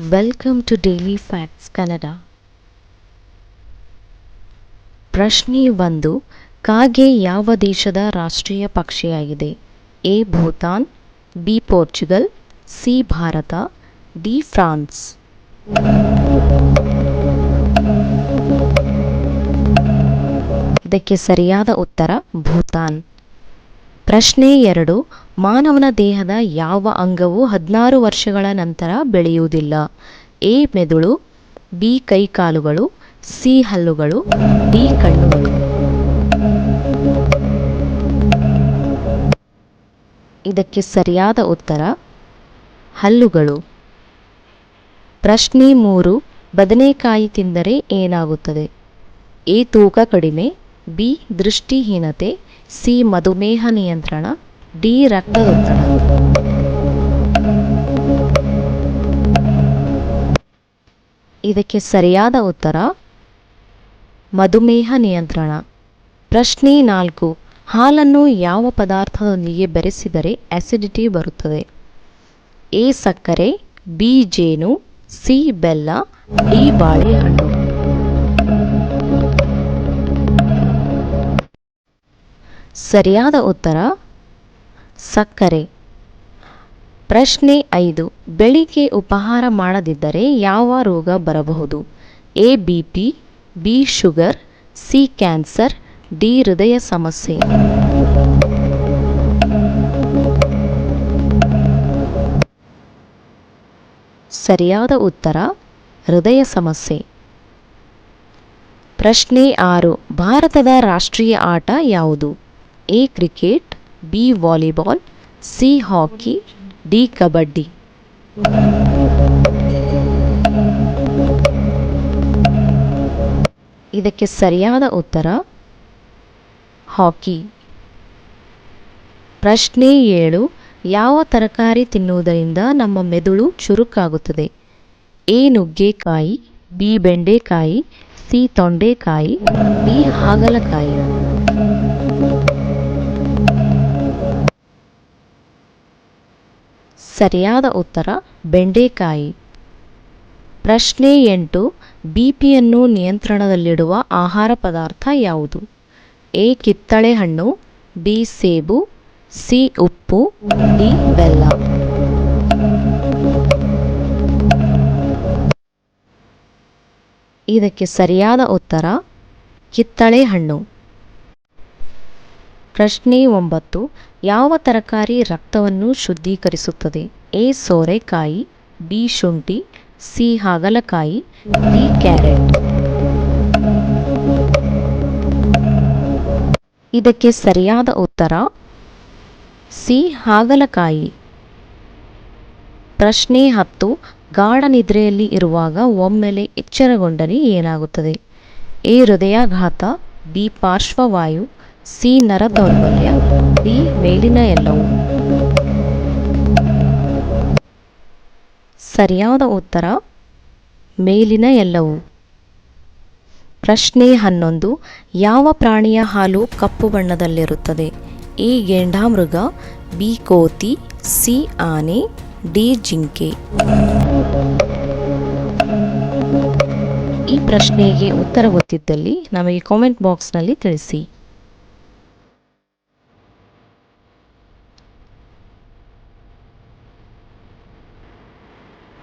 Welcome to daily facts Kannada ಪ್ರಶ್ನೆ ಒಂದು, ಕಾಗೆ ಯಾವ ದೇಶದ ರಾಷ್ಟ್ರೀಯ ಪಕ್ಷಿಯಾಗಿದೆ? A, Bhutan, B, Portugal, C, Bharat, D, France. ಇದಕ್ಕೆ ಸರಿಯಾದ ಉತ್ತರ, ಭೂತಾನ್. ಪ್ರಶ್ನೆ ಎರಡು, ಮಾನವನ ದೇಹದ ಯಾವ ಅಂಗವು ಹದಿನಾರು ವರ್ಷಗಳ ನಂತರ ಬೆಳೆಯುವುದಿಲ್ಲ? ಎ, ಮೆದುಳು, ಬಿ, ಕೈಕಾಲುಗಳು, ಸಿ, ಹಲ್ಲುಗಳು, ಡಿ, ಕಣ್ಣುಗಳು. ಇದಕ್ಕೆ ಸರಿಯಾದ ಉತ್ತರ, ಹಲ್ಲುಗಳು. ಪ್ರಶ್ನೆ ಮೂರು, ಬದನೆಕಾಯಿ ತಿಂದರೆ ಏನಾಗುತ್ತದೆ? ಎ, ತೂಕ ಕಡಿಮೆ ಬಿ, ದೃಷ್ಟಿಹೀನತೆ, ಸಿ, ಮಧುಮೇಹ ನಿಯಂತ್ರಣ, ಡಿ, ರಕ್ತದೊತ್ತಡ. ಇದಕ್ಕೆ ಸರಿಯಾದ ಉತ್ತರ, ಮಧುಮೇಹ ನಿಯಂತ್ರಣ. ಪ್ರಶ್ನೆ ನಾಲ್ಕು, ಹಾಲನ್ನು ಯಾವ ಪದಾರ್ಥದೊಂದಿಗೆ ಬೆರೆಸಿದರೆ ಅಸಿಡಿಟಿ ಬರುತ್ತದೆ? ಎ, ಸಕ್ಕರೆ, ಬಿ, ಜೇನು, ಸಿ, ಬೆಲ್ಲ, ಡಿ, ಬಾಳೆಹಣ್ಣು. ಸರಿಯಾದ ಉತ್ತರ, ಸಕ್ಕರೆ. ಪ್ರಶ್ನೆ ಐದು. ಬೆಳಿಗ್ಗೆ ಉಪಹಾರ ಮಾಡದಿದ್ದರೆ ಯಾವ ರೋಗ ಬರಬಹುದು? A, B, P, B, sugar, C, cancer, D, ಹೃದಯ ಸಮಸ್ಯೆ. ಸರಿಯಾದ ಉತ್ತರ, ಹೃದಯ ಸಮಸ್ಯೆ. ಪ್ರಶ್ನೆ ಆರು. ಭಾರತದ ರಾಷ್ಟ್ರೀಯ ಆಟ ಯಾವುದು? A cricket, B volleyball, C hockey, D kabaddi. ಇದಕ್ಕೆ ಸರಿಯಾದ ಉತ್ತರ, ಹಾಕಿ. ಪ್ರಶ್ನೆ ಏಳು, ಯಾವ ತರಕಾರಿ ತಿನ್ನುವುದರಿಂದ ನಮ್ಮ ಮೆದುಳು ಚುರುಕಾಗುತ್ತದೆ? ಎ ನುಗ್ಗೆಕಾಯಿ, ಬಿ ಬೆಂಡೆಕಾಯಿ, ಸಿ ತೊಂಡೆಕಾಯಿ, ಬಿ ಹಾಗಲಕಾಯಿ. ಸರಿಯಾದ ಉತ್ತರ, ಬೆಂಡೆಕಾಯಿ. ಪ್ರಶ್ನೆ ಎಂಟು ಬಿ ಪಿಯನ್ನು ನಿಯಂತ್ರಣದಲ್ಲಿಡುವ ಆಹಾರ ಪದಾರ್ಥ ಯಾವುದು? ಎ, ಕಿತ್ತಳೆ ಹಣ್ಣು, ಬಿ, ಸೇಬು, ಸಿ, ಉಪ್ಪು, ಡಿ, ಬೆಲ್ಲ. ಇದಕ್ಕೆ ಸರಿಯಾದ ಉತ್ತರ, ಕಿತ್ತಳೆ ಹಣ್ಣು. ಪ್ರಶ್ನೆ ಒಂಬತ್ತು. ಯಾವ ತರಕಾರಿ ರಕ್ತವನ್ನು ಶುದ್ಧೀಕರಿಸುತ್ತದೆ? ಎ. ಸೋರೆಕಾಯಿ, ಬಿ. ಶುಂಠಿ, ಸಿ. ಹಾಗಲಕಾಯಿ, ಡಿ. ಕ್ಯಾರೆಟ್. ಇದಕ್ಕೆ ಸರಿಯಾದ ಉತ್ತರ, ಸಿ. ಹಾಗಲಕಾಯಿ. ಪ್ರಶ್ನೆ ಹತ್ತು. ಗಾಢ ನಿದ್ರೆಯಲ್ಲಿ ಇರುವಾಗ ಒಮ್ಮೆಲೆ ಎಚ್ಚರಗೊಂಡರೆ ಏನಾಗುತ್ತದೆ? ಎ. ಹೃದಯಾಘಾತ, ಬಿ. ಪಾರ್ಶ್ವವಾಯು ಸಿ ನರ ದೌರ್ಬಲ್ಯ ಡಿ ಮೇಲಿನ ಎಲ್ಲವು ಸರಿಯಾದ ಉತ್ತರ ಮೇಲಿನ ಎಲ್ಲವು ಪ್ರಶ್ನೆ ಹನ್ನೊಂದು, ಯಾವ ಪ್ರಾಣಿಯ ಹಾಲು ಕಪ್ಪು ಬಣ್ಣದಲ್ಲಿರುತ್ತದೆ? ಎ, ಗೆಂಡಾಮೃಗ, ಬಿ, ಕೋತಿ, ಸಿ, ಆನೆ, ಡಿ, ಜಿಂಕೆ. ಈ ಪ್ರಶ್ನೆಗೆ ಉತ್ತರ ಗೊತ್ತಿದ್ದಲ್ಲಿ ನಮಗೆ ಕಾಮೆಂಟ್ ಬಾಕ್ಸ್ನಲ್ಲಿ ತಿಳಿಸಿ.